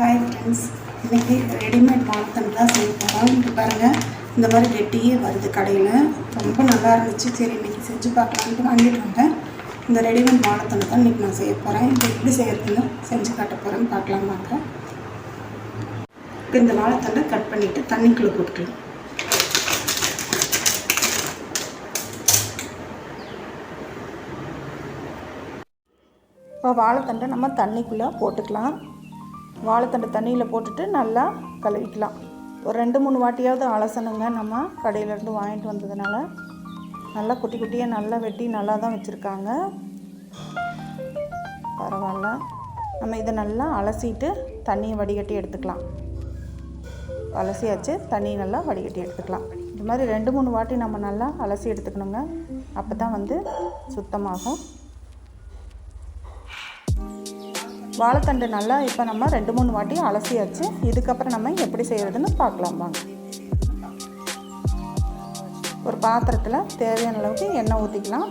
Hi friends இன்றைக்கி readymade வாழைத்தண்டு தான் செய்ய போகிறோம் இங்கே பாருங்கள் இந்த மாதிரி கெட்டியே வருது கடையில். ரொம்ப நல்லா இருந்துச்சு. சரி இன்றைக்கி செஞ்சு பார்க்கலான்ட்டு வாங்கிட்டு வந்தேன். இந்த ரெடிமேட் வாழைத்தண்டு தான் இன்றைக்கி நான் செய்ய போகிறேன் இது எப்படி செய்யறதுன்னு செஞ்சு காட்ட போகிறேன்னு பார்க்கலாம் வாங்க. இப்போ இந்த வாழைத்தண்டை கட் பண்ணிவிட்டு தண்ணிக்குள்ளே போட்டுக்கலாம். இப்போ வாழைத்தண்டை நம்ம தண்ணிக்குள்ளே போட்டுக்கலாம். வாழைத்தண்டை தண்ணியில் போட்டுட்டு நல்லா கழுவிக்கலாம். ஒரு ரெண்டு மூணு வாட்டியாவது அலசணுங்க. நம்ம கடையிலேருந்து வாங்கிட்டு வந்ததுனால நல்லா குட்டி குட்டியாக நல்லா வெட்டி நல்லா தான் வச்சுருக்காங்க. பரவாயில்ல. நம்ம இதை நல்லா அலசிட்டு தண்ணியை வடிகட்டி எடுத்துக்கலாம். அலசியாச்சு தண்ணி நல்லா வடிகட்டி எடுத்துக்கலாம். இது மாதிரி ரெண்டு மூணு வாட்டி நம்ம நல்லா அலசி எடுத்துக்கணுங்க. அப்போ தான் வந்து சுத்தமாகும். வாழைத்தண்டு நல்லா இப்போ நம்ம ரெண்டு மூணு வாட்டி அலசியாச்சு இதுக்கப்புறம் நம்ம எப்படி செய்கிறதுன்னு பார்க்கலாம் வாங்க. ஒரு பாத்திரத்தில் தேவையான அளவுக்கு எண்ணெய் ஊற்றிக்கலாம்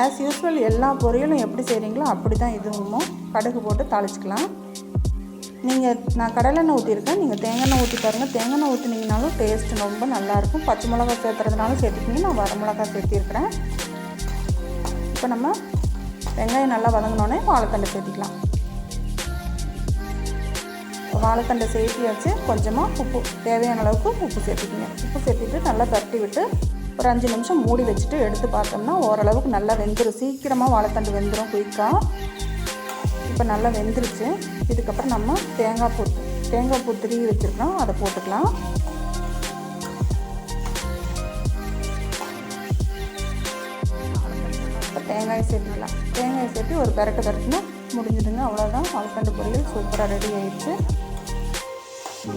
ஆஸ் யூஸ்வல் எல்லா பொரியலும் எப்படி செய்கிறீங்களோ அப்படி தான் இதுவும் கடுகு போட்டு தாளிச்சிக்கலாம். நீங்கள் நான் கடலெண்ணெய் ஊற்றிருக்கேன் நீங்கள் தேங்காய் ஊற்றி பாருங்கள் தேங்காய் ஊற்றினீங்கனாலும் டேஸ்ட் ரொம்ப நல்லாயிருக்கும் பச்சை மிளகா சேர்த்துறதுனாலும் சேர்த்துக்கிங்க. நான் வர மிளகா சேர்த்திருக்கிறேன். இப்போ நம்ம வெங்காயம் நல்லா வதங்கினோடனே வாழைத்தண்டை சேர்த்திக்கலாம். வாழைத்தண்டை சேர்த்தியாச்சு கொஞ்சமாக உப்பு தேவையான அளவுக்கு உப்பு சேர்த்துக்கிங்க. உப்பு சேர்த்திட்டு நல்லா தட்டி விட்டு ஒரு அஞ்சு நிமிஷம் மூடி வச்சுட்டு எடுத்து பார்த்தோம்னா ஓரளவுக்கு நல்லா வெந்துடும் சீக்கிரமாக வாழைத்தண்டு வெந்துடும் குயிக்காக இப்போ நல்லா வெந்துருச்சு. இதுக்கப்புறம் நம்ம தேங்காய் பூ தேங்காய் பூ திருவி வச்சுருக்கோம் அதை போட்டுக்கலாம். இப்போ தேங்காய் சேர்த்துக்கலாம். தேங்காய் சேர்த்து ஒரு பெரட்டு பெரட்டுனா முடிஞ்சிடுங்க அவ்வளோதான் வாழைத்தண்டு பொரியல் சூப்பராக ரெடி ஆயிடுச்சு.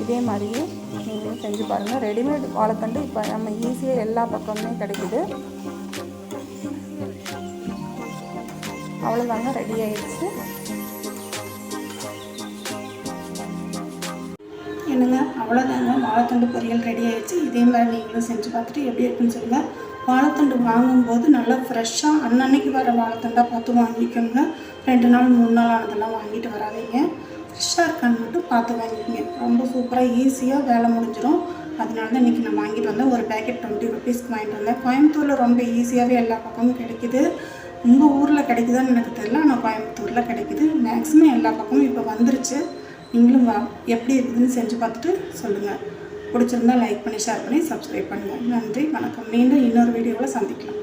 இதே மாதிரியே நீங்களும் செஞ்சு பாருங்கள் ரெடிமேட் வாழைத்தண்டு இப்போ நம்ம ஈஸியாக எல்லா பக்கமுமே கிடைக்குது. அவ்வளோதாங்க ரெடி ஆயிடுச்சு. என்னங்க அவ்வளோதாங்க வாழைத்தண்டு பொரியல் ரெடி ஆயிடுச்சு. இதே மாதிரி நீங்களும் செஞ்சு பார்த்துட்டு எப்படி இருக்குன்னு சொல்லுங்கள் வாழைத்தண்டு வாங்கும்போது நல்லா ஃப்ரெஷ்ஷாக அன்னன்னைக்கு வர வாழைத்தண்டாக பார்த்து வாங்கிக்கோங்க. ரெண்டு நாள் மூணு நாள் ஆனதெல்லாம் வாங்கிட்டு வராதிங்க. ஃப்ரெஷ்ஷாக இருக்கான்னு மட்டும் பார்த்து வாங்கிக்கோங்க. ரொம்ப சூப்பராக ஈஸியாக வேலை முடிஞ்சிடும் அதனால தான் இன்றைக்கி நான் வாங்கிட்டு வந்தேன். ஒரு பேக்கெட் டுவெண்ட்டி ருபீஸ்க்கு வாங்கிட்டு வந்தேன். கோயம்புத்தூரில் ரொம்ப ஈஸியாகவே எல்லா பக்கமும் கிடைக்குது. உங்கள் ஊரில் கிடைக்குதான்னு எனக்கு தெரியல. ஆனால் கோயம்புத்தூரில் கிடைக்குது. மேக்ஸிமம் எல்லா பக்கமும் இப்போ வந்துருச்சு. நீங்களும் வா எப்படி இருக்குதுன்னு செஞ்சு பார்த்துட்டு சொல்லுங்கள் பிடிச்சிருந்தா லைக் பண்ணி ஷேர் பண்ணி சப்ஸ்கிரைப் பண்ணுங்கள் நன்றி. வணக்கம். மீண்டும் இன்னொரு வீடியோவில் சந்திக்கலாம்.